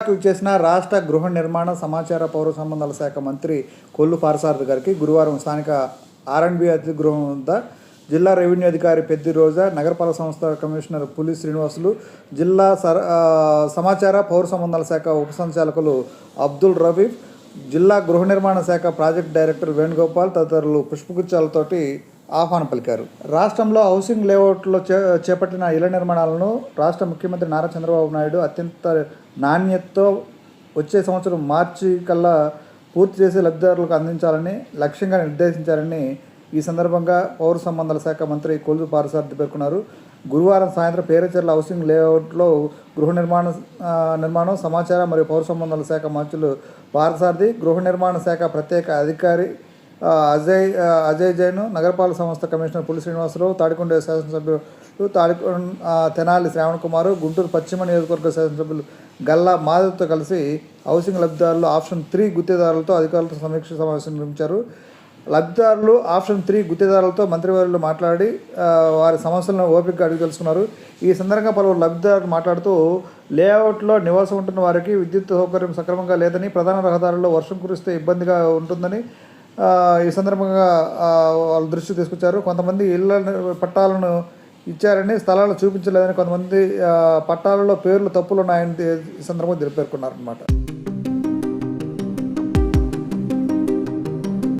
చేసిన రాష్ట్ర గృహ నిర్మాణ సమాచార పౌర సంబంధాల శాఖ మంత్రి కొల్లు పారసారథి గారికి గురువారం స్థానిక ఆర్ఎండ్బి అతిథి గృహం వద్ద జిల్లా రెవెన్యూ అధికారి పెద్ది రోజా నగరపాలక సంస్థ కమిషనర్ పులి శ్రీనివాసులు జిల్లా సర సమాచార పౌర సంబంధాల శాఖ ఉప సంచాలకులు అబ్దుల్ రఫీఫ్ జిల్లా గృహ నిర్మాణ శాఖ ప్రాజెక్ట్ డైరెక్టర్ వేణుగోపాల్ తదితరులు పుష్పగుచ్చాలతోటి ఆహ్వానం పలికారు. రాష్ట్రంలో హౌసింగ్ లేఅవుట్లో చే చేపట్టిన ఇళ్ళ నిర్మాణాలను రాష్ట్ర ముఖ్యమంత్రి నారా చంద్రబాబు నాయుడు అత్యంత నాణ్యతతో వచ్చే సంవత్సరం మార్చి కల్లా పూర్తి చేసి లబ్ధిదారులకు అందించాలని లక్ష్యంగా నిర్దేశించారని ఈ సందర్భంగా పౌర సంబంధాల శాఖ మంత్రి కొల్లు పారసార్థి పేర్కొన్నారు. గురువారం సాయంత్రం పేరచర్ల హౌసింగ్ లేఅవుట్లో గృహ నిర్మాణ నిర్మాణం సమాచార మరియు పౌర సంబంధాల శాఖ మంత్రులు పారసార్థి గృహ నిర్మాణ శాఖ ప్రత్యేక అధికారి అజయ్ అజయ్ జైన్ నగరపాలక సంస్థ కమిషనర్ పులి శ్రీనివాసరావు తాడికొండ శాసనసభ్యులు తాడికొండ తెనాలి శ్రావణ్ కుమార్ గుంటూరు పశ్చిమ నియోజకవర్గ శాసనసభ్యులు గల్లా మాధవ్తో కలిసి హౌసింగ్ లబ్ధిదారులు ఆప్షన్ త్రీ గుత్తేదారులతో అధికారులతో సమీక్ష సమావేశం నిర్మించారు లబ్ధిదారులు ఆప్షన్ త్రీ గుత్తేదారులతో మంత్రివర్యులు మాట్లాడి వారి సమస్యలను ఓపికగా అడిగి తెలుసుకున్నారు. ఈ సందర్భంగా పలువురు లబ్ధిదారులు మాట్లాడుతూ లేఅవుట్లో నివాసం ఉంటున్న వారికి విద్యుత్ సౌకర్యం సక్రమంగా లేదని ప్రధాన రహదారుల్లో వర్షం కురిస్తే ఇబ్బందిగా ఉంటుందని ఈ సందర్భంగా వాళ్ళ దృష్టి తీసుకొచ్చారు. కొంతమంది ఇళ్ళ పట్టాలను ఇచ్చారని స్థలాలు చూపించలేదని కొంతమంది పట్టాలలో పేర్లు తప్పులు ఉన్నాయని ఈ సందర్భంగా పేర్కొన్నారనమాట